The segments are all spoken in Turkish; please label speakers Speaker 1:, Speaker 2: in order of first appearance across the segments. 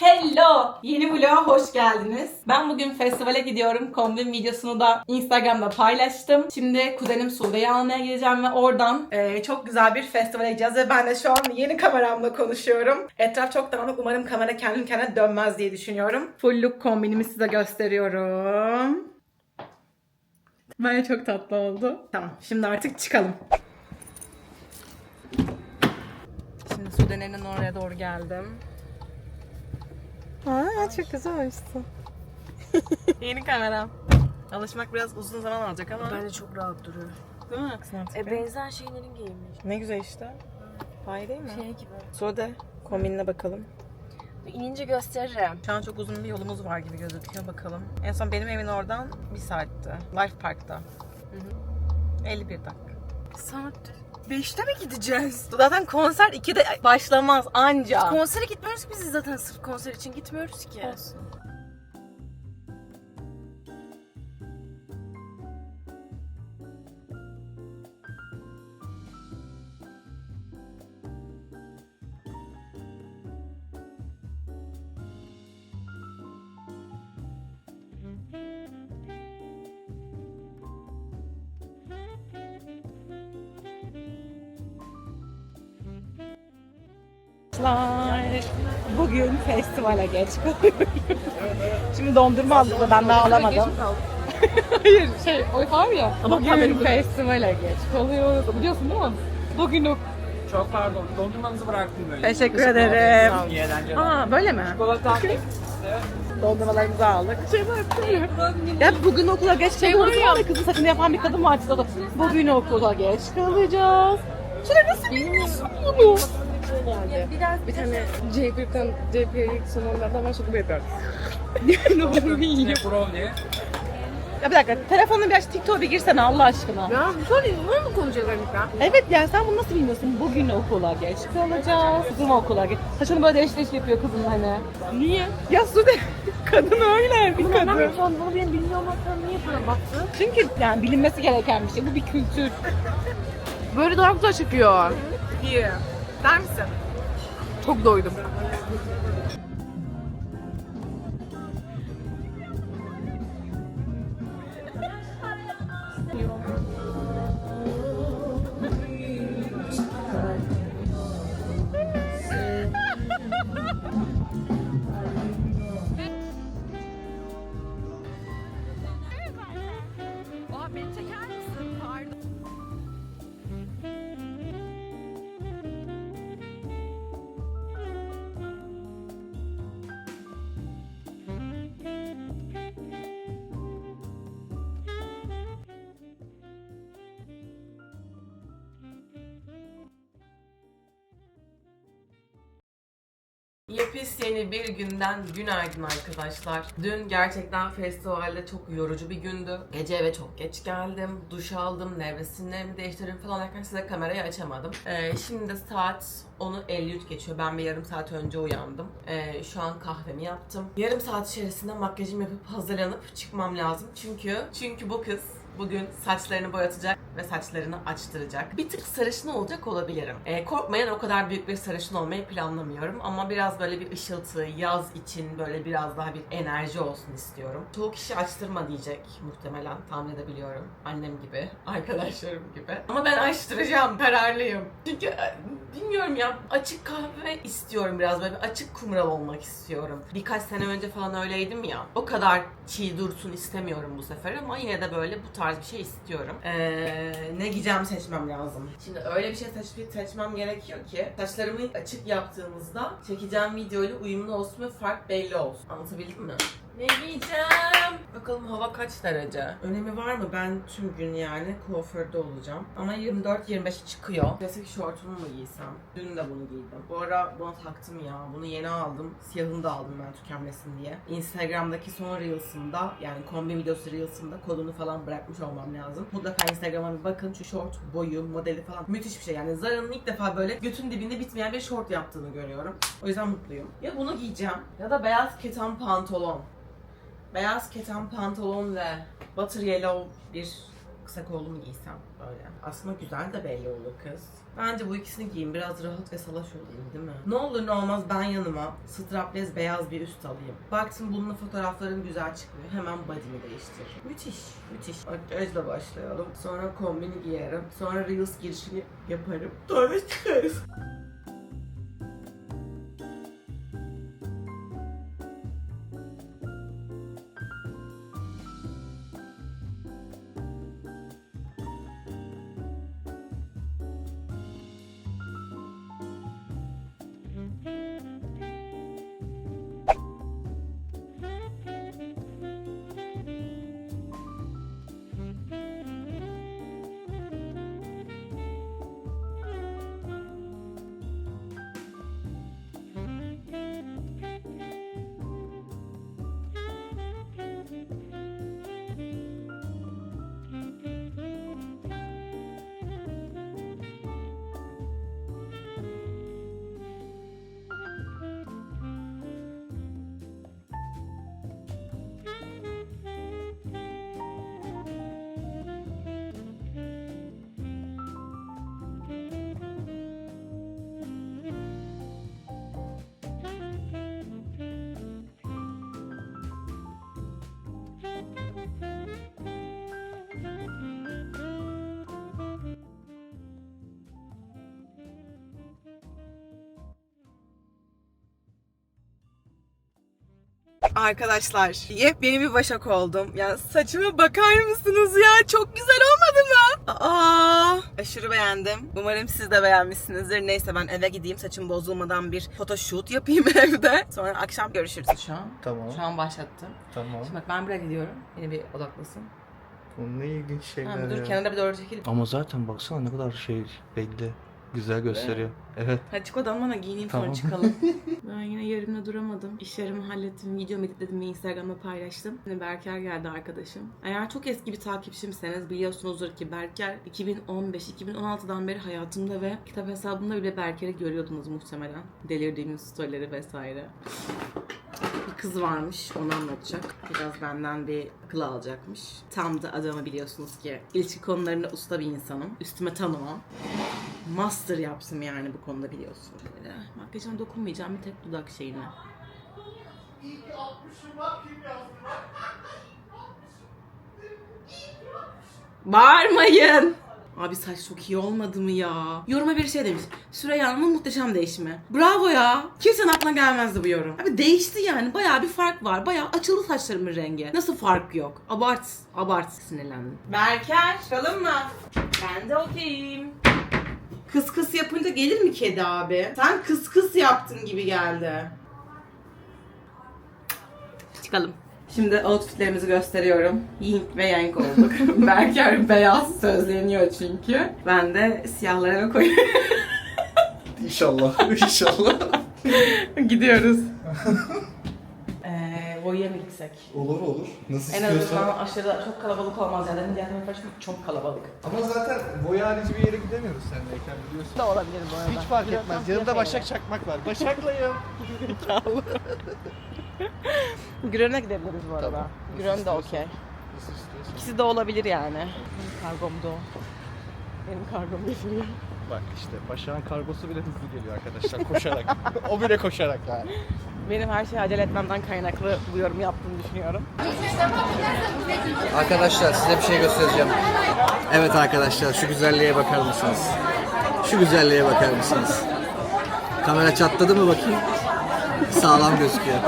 Speaker 1: Hello! Yeni vloga hoş geldiniz. Ben bugün festivale gidiyorum. Kombin videosunu da Instagram'da paylaştım. Şimdi kuzenim Sude'yi almaya gideceğim ve oradan eee, çok güzel bir festivale gideceğiz. Ve ben de şu an yeni kameramla konuşuyorum. Etraf çok dağınık. Umarım kamera kendi kendine dönmez diye düşünüyorum. Full look kombinimi size gösteriyorum. Bence çok tatlı oldu. Tamam şimdi artık çıkalım. Şimdi Sude'nin oraya doğru geldim. Aa, çok güzel olmuşsun. Yeni kameram. Alışmak biraz uzun zaman alacak ama.
Speaker 2: Bence çok rahat duruyor.
Speaker 1: Değil mi?
Speaker 2: E benzer şeylerin giymiş.
Speaker 1: Ne güzel işte. Hay değil mi?
Speaker 2: Şey gibi.
Speaker 1: Sude kombinine bakalım.
Speaker 2: İnince gösteririm.
Speaker 1: Şu an çok uzun bir yolumuz var gibi gözüküyor bakalım. En son benim evin oradan bir saatti. Life Park'ta. 51 dakika.
Speaker 2: Saat 5'te mi gideceğiz?
Speaker 1: Zaten konser 2'de başlamaz anca.
Speaker 2: Konsere gitmiyoruz ki biz zaten sırf konser için gitmiyoruz ki.
Speaker 1: Olsun. Bugün festivale geç kalıyorum. Şimdi dondurma aldık da ben daha alamadım. Hayır şey o var ya. bugün festivale geç kalıyoruz. Biliyorsun değil mi? Bugün o.
Speaker 3: Çok pardon. Dondurmanızı bıraktım böyle.
Speaker 1: Teşekkür ederim.
Speaker 3: İyi eğlenceler.
Speaker 1: Aa böyle mi?
Speaker 3: Çikolata.
Speaker 1: Dondurmalarımızı aldık. Şey var Ya bugün okula geç kalıyoruz. Şey var ya. Kızın saçını yapan bir kadın var. Bugün okula geç kalacağız. Şöyle nasıl bilmiyorsun bunu?
Speaker 2: Biraz bir tane C40'tan C40 sonunlardan ben şokumu yapıyorum.
Speaker 1: ne olur iyi.
Speaker 3: Brownie.
Speaker 1: Ya bir dakika telefonla bir aç TikTok'a bir girsene Allah aşkına.
Speaker 2: Ya sonra bunu mu konuşacağız Annika?
Speaker 1: Evet yani sen bunu nasıl bilmiyorsun? Bugün okula geç kalacağız. Kızım okula geç. Saçını böyle değiş değiş yapıyor kızın hani.
Speaker 2: Niye?
Speaker 1: Ya Sude kadın öyle bir
Speaker 2: Ben
Speaker 1: kadın.
Speaker 2: şu an bunu benim bilmiyor olmaktan niye bana baktı?
Speaker 1: Çünkü yani bilinmesi gereken bir şey. Bu bir kültür.
Speaker 2: Böyle daha güzel çıkıyor.
Speaker 1: İyi. Der misin?
Speaker 2: Çok doydum.
Speaker 4: Yepis yeni bir günden günaydın arkadaşlar. Dün gerçekten festivalde çok yorucu bir gündü. Gece eve çok geç geldim. Duş aldım, nevresimlerimi değiştirdim falan derken size kamerayı açamadım. Ee, şimdi saat 10'u 53 geçiyor. Ben bir yarım saat önce uyandım. Ee, şu an kahvemi yaptım. Yarım saat içerisinde makyajımı yapıp hazırlanıp çıkmam lazım. Çünkü çünkü bu kız bugün saçlarını boyatacak ve saçlarını açtıracak. Bir tık sarışın olacak olabilirim. Ee, korkmayın o kadar büyük bir sarışın olmayı planlamıyorum. Ama biraz böyle bir ışıltı, yaz için böyle biraz daha bir enerji olsun istiyorum. Çoğu kişi açtırma diyecek muhtemelen. Tahmin edebiliyorum. Annem gibi, arkadaşlarım gibi. Ama ben açtıracağım, kararlıyım. Çünkü e, bilmiyorum ya açık kahve istiyorum biraz böyle bir açık kumral olmak istiyorum. Birkaç sene önce falan öyleydim ya. O kadar çiğ dursun istemiyorum bu sefer ama yine de böyle bu tarz bir şey istiyorum. Ee, ne giyeceğim seçmem lazım. Şimdi öyle bir şey seç- seçmem gerekiyor ki saçlarımı açık yaptığımızda çekeceğim videoyla uyumlu olsun ve fark belli olsun. Anlatabildim mi? Ne giyeceğim? Bakalım hava kaç derece? Önemi var mı? Ben tüm gün yani kuaförde olacağım. Ama 24-25'e çıkıyor. Klasik şortumu mu giysem? Dün de bunu giydim. Bu ara buna taktım ya. Bunu yeni aldım. Siyahını da aldım ben tükenmesin diye. Instagram'daki son Reels'ımda yani kombi videosu Reels'ımda kodunu falan bırakmış olmam lazım. Mutlaka Instagram'a bir bakın. Şu şort boyu, modeli falan müthiş bir şey. Yani Zara'nın ilk defa böyle götün dibinde bitmeyen bir şort yaptığını görüyorum. O yüzden mutluyum. Ya bunu giyeceğim ya da beyaz keten pantolon. Beyaz keten pantolon ve butter yellow bir
Speaker 5: kısa kollu mu giysem böyle. Aslında güzel de belli olur kız. Bence bu ikisini giyin. Biraz rahat ve salaş olayım değil mi? Ne olur ne olmaz ben yanıma strapless beyaz bir üst alayım. Baktım bununla fotoğraflarım güzel çıkmıyor. Hemen body'mi değiştiririm. Müthiş, müthiş. Makyajla başlayalım. Sonra kombini giyerim. Sonra Reels girişini yaparım. Sonra çıkarız. Arkadaşlar yepyeni bir başak oldum. Ya saçıma bakar mısınız ya? Çok güzel olmadı mı? Aa, aşırı beğendim. Umarım siz de beğenmişsinizdir. Neyse ben eve gideyim saçım bozulmadan bir photoshoot yapayım evde. Sonra akşam görüşürüz. Şu an,
Speaker 6: Tamam.
Speaker 4: şu an başlattım.
Speaker 6: Tamam.
Speaker 4: Şimdi bak ben buraya gidiyorum. Beni bir odaklasın.
Speaker 6: Bu ne ilginç şeyler
Speaker 4: Ha, dur
Speaker 6: ya.
Speaker 4: kenara bir doğru çekilip.
Speaker 6: Ama zaten baksana ne kadar şey belli. Güzel gösteriyor. Evet.
Speaker 4: Hadi çık odan bana giyineyim sonra
Speaker 6: Tamam.
Speaker 4: çıkalım. ben yine yerimde duramadım. İşlerimi hallettim, videomu editledim ve Instagram'da paylaştım. Şimdi Berker geldi arkadaşım. Eğer çok eski bir takipçimseniz biliyorsunuzdur ki Berker 2015-2016'dan beri hayatımda ve kitap hesabımda bile Berker'i görüyordunuz muhtemelen. Delirdiğimiz storyleri vesaire. Bir kız varmış, onu anlatacak. Biraz benden bir akıl alacakmış. Tam da adamı biliyorsunuz ki ilişki konularında usta bir insanım. Üstüme tanımam master yaptım yani bu konuda biliyorsun. Böyle makyajına dokunmayacağım bir tek dudak şeyine. Bağırmayın. Abi saç çok iyi olmadı mı ya? Yoruma bir şey demiş. Süreyya Hanım'ın muhteşem değişimi. Bravo ya. Kimsenin aklına gelmezdi bu yorum. Abi değişti yani. Bayağı bir fark var. Bayağı açıldı saçlarımın rengi. Nasıl fark yok? Abart. Abart. Sinirlendim. Berker. Çıkalım mı? Ben de okeyim. Kıs kıs yapınca gelir mi kedi abi? Sen kıs kıs yaptın gibi geldi. Çıkalım. Şimdi outfitlerimizi gösteriyorum. Ying ve yang olduk. Berker beyaz sözleniyor çünkü. Ben de siyahlara koyuyorum.
Speaker 6: İnşallah. İnşallah.
Speaker 4: Gidiyoruz. Voy'e mi gitsek?
Speaker 6: olur olur. Nasıl
Speaker 4: En azından aşırı çok kalabalık olmaz ya. Dedim diğer tarafa çok, çok kalabalık.
Speaker 6: Ama zaten boya harici bir yere gidemiyoruz seninleyken biliyorsun.
Speaker 4: Da olabilir bu arada.
Speaker 6: Hiç fark etmez. Yanında Başak Çakmak var. Başak'layım.
Speaker 4: Grön'e gidebiliriz bu arada.
Speaker 6: Tamam.
Speaker 4: Grön de okey.
Speaker 6: Nasıl istiyorsan.
Speaker 4: İkisi de olabilir yani. Benim kargom da o. Benim kargom getiriyor.
Speaker 6: Bak işte Başak'ın kargosu bile hızlı geliyor arkadaşlar koşarak. o bile koşarak yani.
Speaker 4: Benim her şeyi acele etmemden kaynaklı bu yorum yaptığını düşünüyorum.
Speaker 7: Arkadaşlar size bir şey göstereceğim. Evet arkadaşlar şu güzelliğe bakar mısınız? Şu güzelliğe bakar mısınız? Kamera çatladı mı bakayım? Sağlam gözüküyor.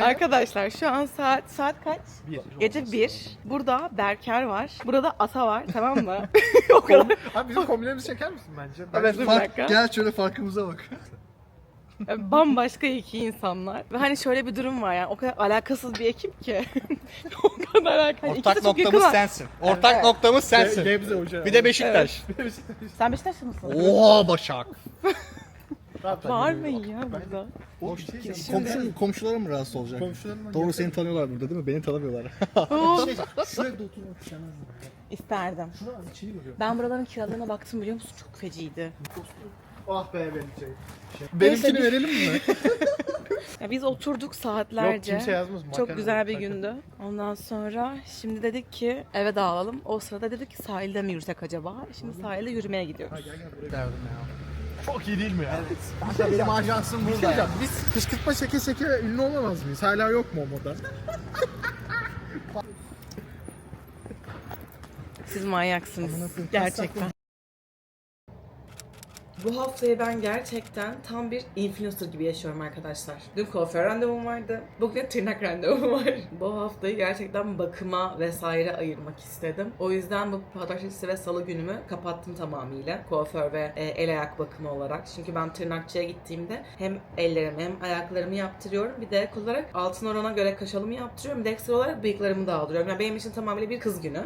Speaker 4: Arkadaşlar şu an saat saat kaç?
Speaker 6: Bir.
Speaker 4: Gece 1. Burada Berker var. Burada Ata var tamam mı? o kadar.
Speaker 6: Abi bizim kombinlerimizi çeker misin bence?
Speaker 4: Evet, bir dakika.
Speaker 6: Gel şöyle farkımıza bak.
Speaker 4: Bambaşka iki insanlar. Ve hani şöyle bir durum var yani o kadar alakasız bir ekip ki. o kadar alakasız. İkisi de
Speaker 6: Ortak
Speaker 4: çok
Speaker 6: noktamız
Speaker 4: yakınlar.
Speaker 6: sensin. Ortak
Speaker 4: Evet.
Speaker 6: noktamız sensin.
Speaker 8: Gebze Hoca.
Speaker 6: Bir de Beşiktaş.
Speaker 4: Sen Beşiktaşlı mısın?
Speaker 6: Oha Başak.
Speaker 4: Bağırmayın ya burada.
Speaker 8: Şey diyeceğim.
Speaker 6: Komşu, komşularım mı rahatsız olacak? Doğru seni tanıyorlar burada değil mi? Beni tanımıyorlar.
Speaker 8: Şuraya da oturmak istemezdim.
Speaker 4: İsterdim.
Speaker 8: Şuna az içini görüyorum.
Speaker 4: Ben buraların kiralarına baktım biliyor musun? Çok feciydi.
Speaker 8: Ah be benim şey.
Speaker 6: Benimkini verelim mi?
Speaker 1: Ya biz oturduk saatlerce.
Speaker 8: Yok kimse yazmaz.
Speaker 1: Çok
Speaker 8: Makarna
Speaker 1: güzel bir
Speaker 8: takın.
Speaker 1: gündü. Ondan sonra şimdi dedik ki eve dağılalım. O sırada dedik ki sahilde mi yürüsek acaba? Şimdi sahilde yürümeye gidiyoruz.
Speaker 6: Derdim ya. Çok iyi değil mi ya?
Speaker 9: Kanka benim ajansım
Speaker 8: şey
Speaker 9: burada.
Speaker 8: diyeceğim, Biz kışkırtma şeke şeke ünlü olamaz mıyız? Hala yok mu o moda?
Speaker 1: Siz manyaksınız. Gerçekten.
Speaker 4: Bu haftayı ben gerçekten tam bir influencer gibi yaşıyorum arkadaşlar. Dün kuaför randevum vardı. Bugün tırnak randevum var. Bu haftayı gerçekten bakıma vesaire ayırmak istedim. O yüzden bu pazartesi ve salı günümü kapattım tamamıyla. Kuaför ve e, el ayak bakımı olarak. Çünkü ben tırnakçıya gittiğimde hem ellerimi hem ayaklarımı yaptırıyorum. Bir de ek olarak altın orana göre kaşalımı yaptırıyorum. Bir de ekstra olarak bıyıklarımı da aldırıyorum. Yani benim için tamamıyla bir kız günü.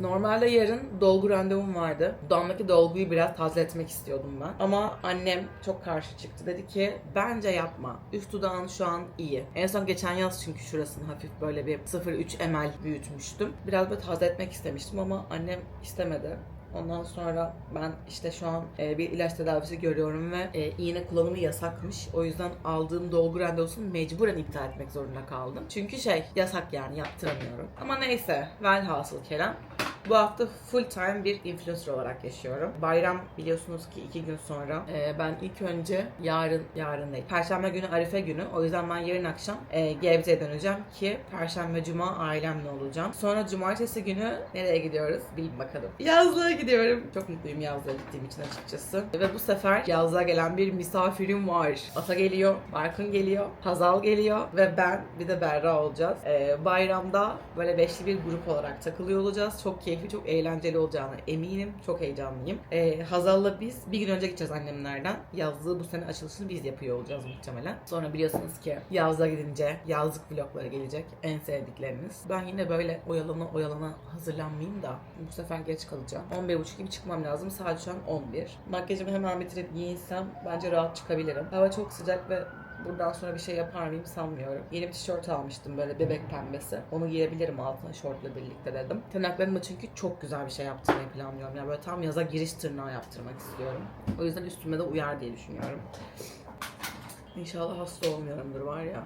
Speaker 4: Normalde yarın dolgu randevum vardı. Dudağımdaki dolguyu biraz tazeletmek istiyordum ben. Ama annem çok karşı çıktı. Dedi ki bence yapma. Üst dudağın şu an iyi. En son geçen yaz çünkü şurasını hafif böyle bir 0.3 ml büyütmüştüm. Biraz böyle tazeletmek istemiştim ama annem istemedi. Ondan sonra ben işte şu an e, bir ilaç tedavisi görüyorum ve e, iğne kullanımı yasakmış. O yüzden aldığım dolgu randevusunu mecburen iptal etmek zorunda kaldım. Çünkü şey yasak yani yaptıramıyorum. Ama neyse velhasıl kelam. Bu hafta full time bir influencer olarak yaşıyorum. Bayram biliyorsunuz ki iki gün sonra. Ee, ben ilk önce yarın, yarın değil. Perşembe günü Arife günü. O yüzden ben yarın akşam e, Gebze'ye döneceğim ki Perşembe, Cuma ailemle olacağım. Sonra Cumartesi günü nereye gidiyoruz? Bilin bakalım. Yazlığa gidiyorum. Çok mutluyum yazlığa gittiğim için açıkçası. Ve bu sefer yazlığa gelen bir misafirim var. Ata geliyor, Barkın geliyor, Hazal geliyor ve ben bir de Berra olacağız. Ee, bayramda böyle beşli bir grup olarak takılıyor olacağız. Çok keyifli, çok eğlenceli olacağına eminim. Çok heyecanlıyım. Ee, Hazal'la biz bir gün önce gideceğiz annemlerden. Yazlığı bu sene açılışını biz yapıyor olacağız muhtemelen. Sonra biliyorsunuz ki yazlığa gidince yazlık vlogları gelecek. En sevdikleriniz. Ben yine böyle oyalana oyalana hazırlanmayayım da bu sefer geç kalacağım. 11.30 gibi çıkmam lazım. Saat şu an 11. Makyajımı hemen bitirip giyinsem bence rahat çıkabilirim. Hava çok sıcak ve Buradan sonra bir şey yapar mıyım sanmıyorum. Yeni bir tişört almıştım böyle bebek pembesi. Onu giyebilirim altına şortla birlikte dedim. Tırnaklarıma çünkü çok güzel bir şey yaptırmayı planlıyorum. Yani böyle tam yaza giriş tırnağı yaptırmak istiyorum. O yüzden üstüme de uyar diye düşünüyorum. İnşallah hasta olmuyorumdur var ya.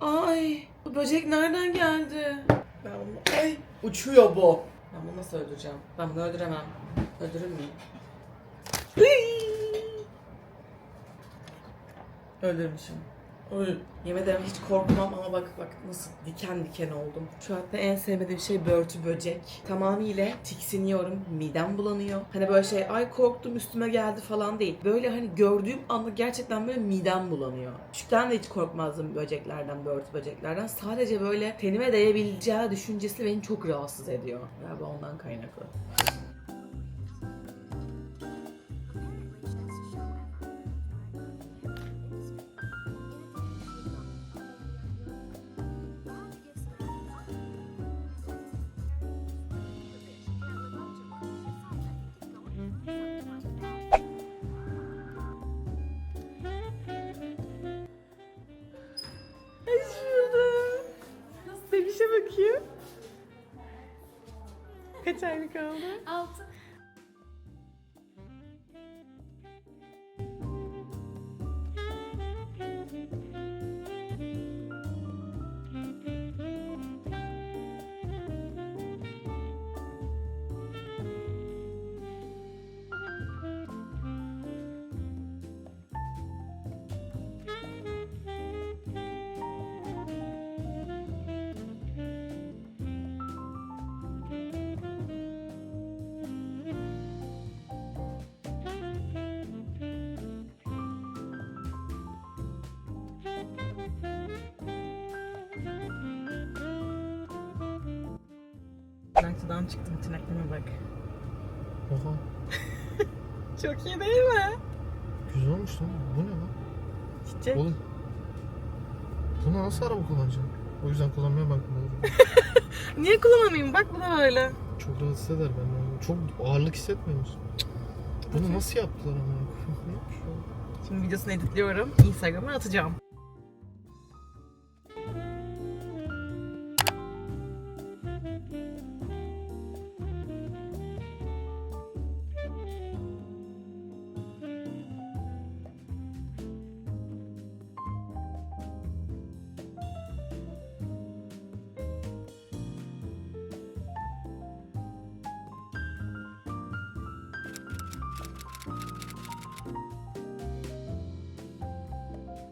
Speaker 4: Ay bu böcek nereden geldi? Ben bunu... Ay uçuyor bu. Ben bunu nasıl öldüreceğim? Ben bunu öldüremem. Öldürür müyüm? Öldürmüşüm. Öl. Yemin ederim hiç korkmam ama bak bak nasıl diken diken oldum. Şu hatta en sevmediğim şey börtü böcek. Tamamıyla tiksiniyorum. Midem bulanıyor. Hani böyle şey ay korktum üstüme geldi falan değil. Böyle hani gördüğüm anda gerçekten böyle midem bulanıyor. Küçükten de hiç korkmazdım böceklerden, börtü böceklerden. Sadece böyle tenime değebileceği düşüncesi beni çok rahatsız ediyor. Galiba ondan kaynaklı. Sevişe bakayım. Kaç aylık oldu?
Speaker 1: Tırnakçıdan çıktım tırnaklarıma bak.
Speaker 8: Oha.
Speaker 1: Çok iyi değil mi?
Speaker 8: Güzel olmuş lan. Bu ne lan?
Speaker 1: Çiçek.
Speaker 8: Oğlum. Bunu nasıl araba kullanacağım? O yüzden kullanmaya ben kullanıyorum.
Speaker 1: Niye kullanamayayım? Bak bu da böyle.
Speaker 8: Çok rahatsız eder benden. Çok ağırlık hissetmiyor musun? Bunu nasıl yaptılar ama?
Speaker 1: Şimdi videosunu editliyorum. Instagram'a atacağım.